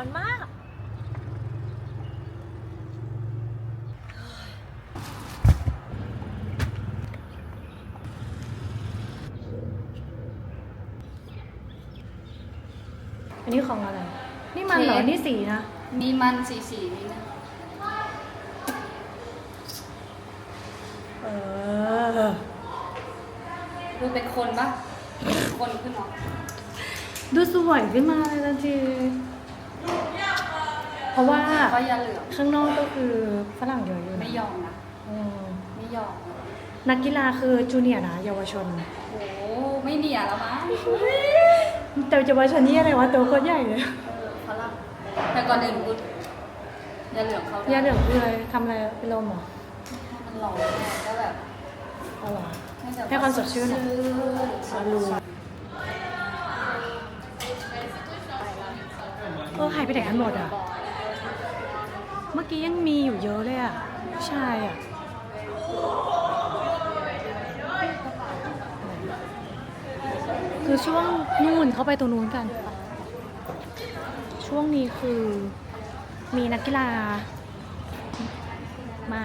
อนมาก อันนี้ของอะไร นี่มันเหรอเค้กนี่สีนะ มีมันสีสีนิดนึงเออ ดูเป็นคนปะคนขึ้นหรอ ดูสวยขึ้นมาเลยทันที เพราะว่าก็ยาเหลืองข้างนอกก็คือฝรั่งเยอะอยู่นะไม่ยอมนะอืมไม่ยอมนักกีฬาคือจูเนียร์นะเยาวชน โอ้ไม่เหนียแล้วมั้งแต่เยาวชนนี่อะไรวะตัวโคตรใหญ่เลยเออฝรั่งแต่ก่อนอื่นกูยาเหลืองเขายาเหลืองคืออะไรทำอะไรเป็นลมเหรอมันหล่อไงก็แบบเอาเหรอ ให้แบบให้ความสดชื่นอะชื่นรู้ ออหายไปไหนกันหมดอะ เมื่อกี้ยังมีอยู่เยอะเลยอะผู้ชายอะคือช่วงนู่นเขาไปตรงนู้นกัน ช่วงนี้คือมีนักกีฬา มา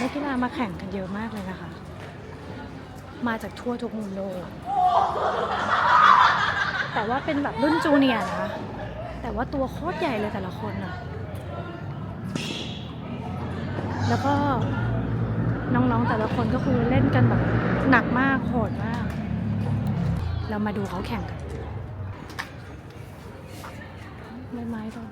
นักกีฬามาแข่งกันเยอะมากเลยนะคะ มาจากทั่วทุกมุมโลกแต่ว่าเป็นแบบรุ่นจูเนียร์นะ แต่ว่าตัวโคตรใหญ่เลยแต่ละคนอะแล้วก็น้องๆแต่ละคนก็คือเล่นกันแบบหนักมากโหดมาก เรามาดูเขาแข่งกันไม้ไม้ต้อง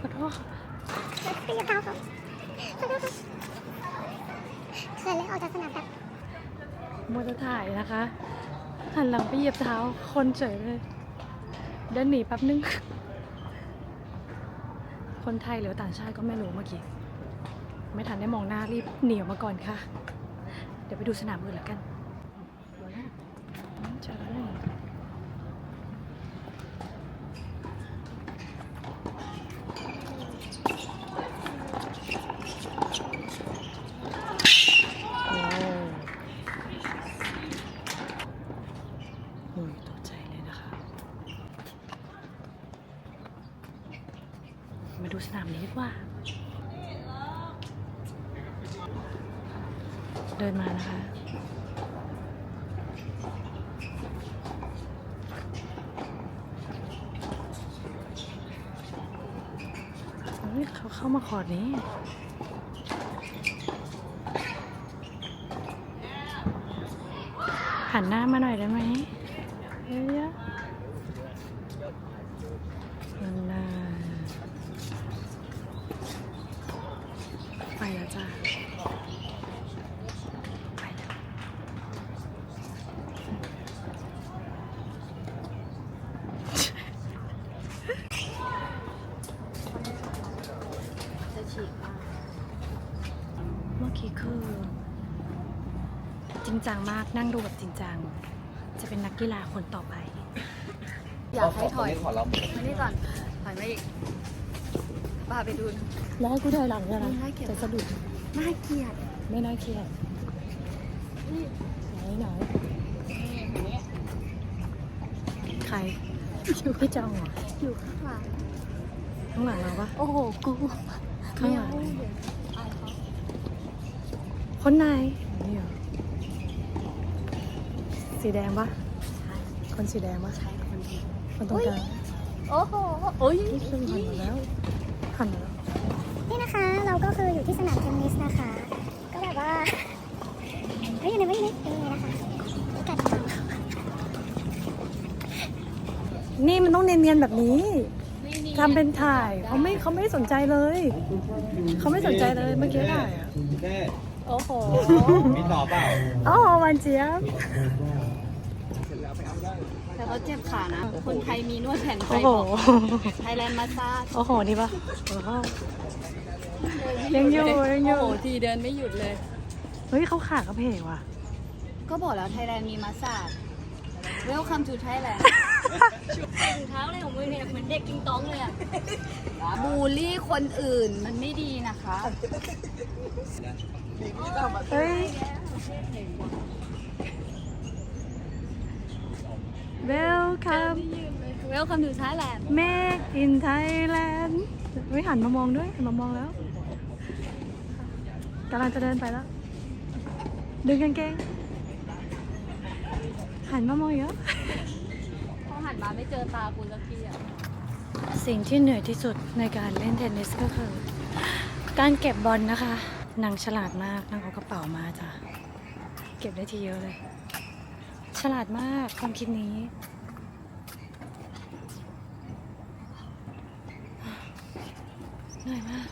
ขอโทษค่ะ ตีกับเท้าเขาขอโทษครับเคยเลยออกจากสนามแบบ มัว จะถ่ายนะคะหันหลังไปเหยียบเท้าคนเฉยเลยเดินหนีแป๊บนึง คนไทยหรือต่างชาติก็ไม่รู้เมื่อกี้ไม่ทันได้มองหน้ารีบหนีออกมาก่อนค่ะ เดี๋ยวไปดูสนามอื่นแล้วกันเจอแล้วหนึ่งโอ้โหตกใจเลยนะคะ มาดูสนามนี้ดีกว่า เดิน มานะคะเขาเข้ามาขอดนี้หันหน้ามาหน่อยได้ไหมเยอะๆนั่นน่ะไปแล้วจ้าไปแล้ว จะ ฉีกมากเมื่อกี้คือ จริงจังมากนั่งดูแบบจริงจัง จะเป็นนักกีฬาคนต่อไป อยากให้ถอยขอเรามานี่ก่อนถอยมาอีกพาไปดูแล้วให้กูถอยหลังเลยนะน่าเกลียดจะสะดุดน่าเกลียดไม่น่าเกลียดไหนไหนใครพี่จองเหรออยู่ข้างหลังข้างหลังเราปะโอ้โหกู ข้างหลังไม่เอาเดี๋ยวอายเขาคนไหนนี่เหรอสีแดงปะคนสีแดงปะใช้คนเดียวคนตรงกลางโอ้โหโอ้ยนี่คือหันมาแล้วหันมาแล้วนี่นะคะ เราก็คืออยู่ที่สนามเทนนิสนะคะ ก็แบบว่าเฮ้ยอยู่ในไม่ได้นี่นะคะพิกัดของเรานี่มันต้องเนียนๆแบบนี้ ทำเป็นถ่ายเขาไม่เขาไม่สนใจเลย เขาไม่สนใจเลยเมื่อกี้ถ่ายอะแม่โอ้โหมีต่อเปล่าโอ้หวันเจี๊ยบแต่เขาเจ็บขานะ คนไทยมีนวดแผนไทโอ้ยโหบอกไทยแลนด์มาซาจโอ้โห นี่ปะโอ้โหยังอยู่ยังอยู่โอ้โหทีเดินไม่หยุดเลย เฮ้ยเขาขากระเพกว่ะ ก็บอกแล้วไทยแลนด์มีมาสซาจ Welcome to Thailand ถุงเท้าอะไรของมึงเนี่ยเหมือนเด็กกิงต้องเลยอะบูลลี่คนอื่นมันไม่ดีนะคะ เฮ้ย Welcome Welcome to Thailand Make in Thailand เฮ้ยหันมามองด้วยหันมามองแล้วกำลังจะเดินไปแล้ว ดึงกางเกงหันมามองเยอะ พอหันมาไม่เจอตาคุณสักทีอะสิ่งที่เหนื่อยที่สุดในการเล่นเทนนิสก็คือ การเก็บบอลนะคะ นางฉลาดมากนางเอากระเป๋ามาจ้ะ เก็บได้ทีเยอะเลย ฉลาดมากความคิดนี้ เหนื่อยมาก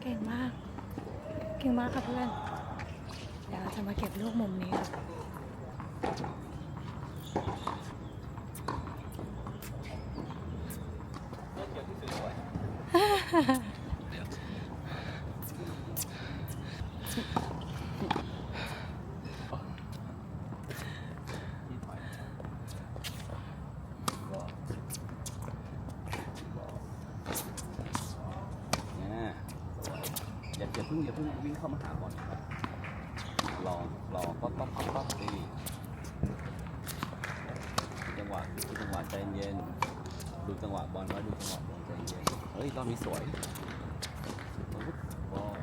เก่งมาก เก่งมากค่ะเพื่อน เดี๋ยวจะมาเก็บลูกมุมนี้ค่ะอย่าอย่าเพิ่งอย่าเพิ่ง วิ่งเข้ามาหาบอลครับรอรอป๊อปป๊อปป๊อปป๊อปตีจังหวะดูจังหวะใจเย็น ดูจังหวะบอลไว้ดูจังหวะบอลใจเย็น เฮ้ยรอบนี้สวยบบอล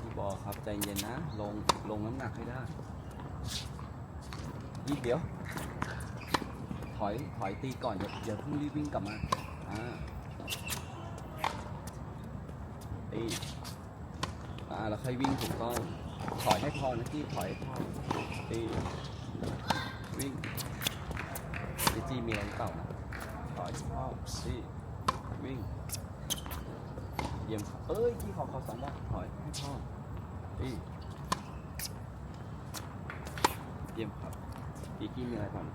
พี่บอลครับใจเย็นนะ ลงลงน้ำหนักให้ได้ยีบเดี๋ยว ถอยถอยตีก่อนอย่าอย่าเพิ่งรีบวิ่งกลับมา อ่าตี อ่าแล้วค่อยวิ่งถูกต้องถอยให้พอนะกี้ถอยให้พอตีวิ่งจีจีมีอะไรเปล่านะถอยให้พอตีวิ่งเยี่ยมครับเอ้ยกี้ขอขอสองบาทถอยให้พอตีเยี่ยมครับกีกี้มีอะไรทำ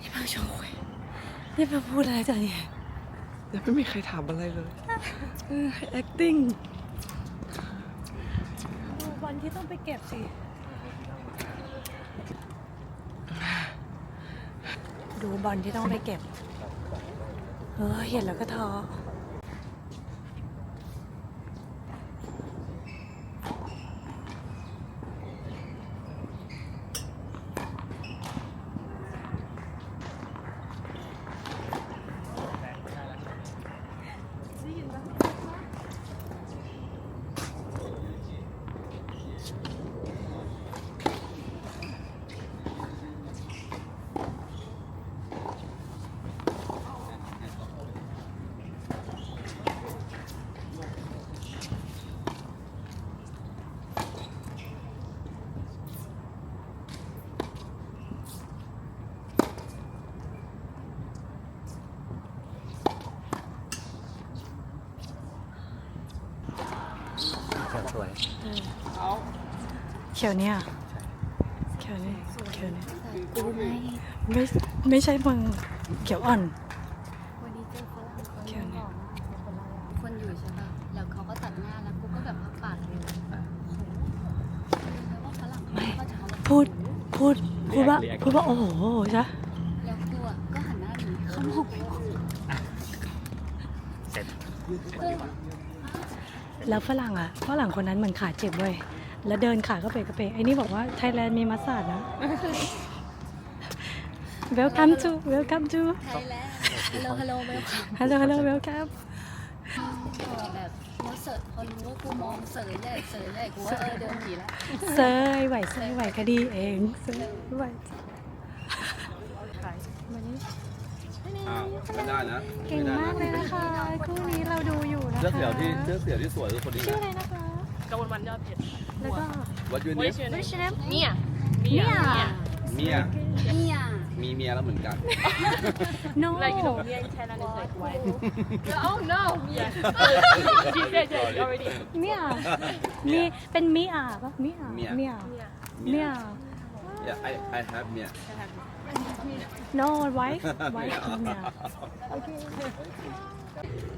นี่เพิ่งชมคุย นี่เพิ่งพูดอะไรจ้ะเนี่ยยังไม่มีใครถามอะไรเลยเออ acting ดูบอลที่ต้องไปเก็บสิ ดูบอลที่ต้องไปเก็บ เออเห็นแล้วก็ท้อ เขียวเนี่ยเขียวเนี่ยเขียวเนี่ยไม่ไม่ใช่มึงเขียวอ่อน วันนี้เจอฝรั่งคนเขียวเนี่ยคนอยู่ใช่ปะแล้วเขาก็ตัดหน้าแล้วกูก็แบบพับปากเลยว่าฝรั่งเขาก็จะเขาพูดพูดพูดว่าพูดว่าโอ้โหใช่แล้วกูอะก็หันหน้าหนีเขามอง แล้วฝรั่งอะฝรั่งคนนั้นเหมือนขาเจ็บเว้ยแล้วเดินขาก็เปะกระเปะไอ้นี่บอกว่าไทยแลนด์มีมัสซาดนะ welcome to welcome to ไทยแลนด์ฮัลโหลฮัลโหลเวลคัม hello hello welcome แบบแล้วเสิร์ชพอรู้ว่ากูมองเสยใหญ่เสยใหญ่กูว่าเออเดินหนีแล้วเซยไหวเซยไหวคดีเองเซยไหววันนี้ อ้าวไม่ได้นะเก่งมากเลยนะคะคู่นี้เราดูอยู่นะคะเสื้อเสียวที่เสื้อเสียวที่สวยคือคนนี้ชื่อนะอะไรนะคะกมลวันยอดเพชรแล้วก็วัดยูนิ What is your name? ชื่ออะไรเมียเมียเมียเนี่ยมีเมียแล้วเหมือนกัน no Like you know, Mia in Thailand is like wife. oh no, Mia. she said that already. เมียมีเป็นมิอาปะมิอาเมียเมีย Mia. เมีย Yeah I I have เมีย I no wife wife เนี่ย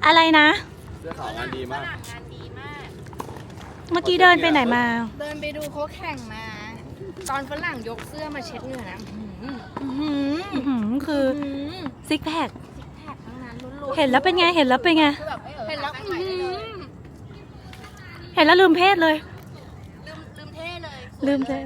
อะไรนะ เสื้อขาวงานดีมาก งานดีมาก เมื่อกี้เดินไปไหนมา เดินไปดูเขาแข่งมา ตอนฝรั่งยกเสื้อมาเช็ดเหงื่อนะอื้อหืออื้อหือคืออื้อหือซิกแพคแท็กทั้งนั้นล้วนเห็นแล้วเป็นไง เห็นแล้วเป็นไงๆคือแบบเห็นแล้วอื้อหือเห็นแล้วลืมเพศเลย ลืมลืมเท่เลย ลืมเพศ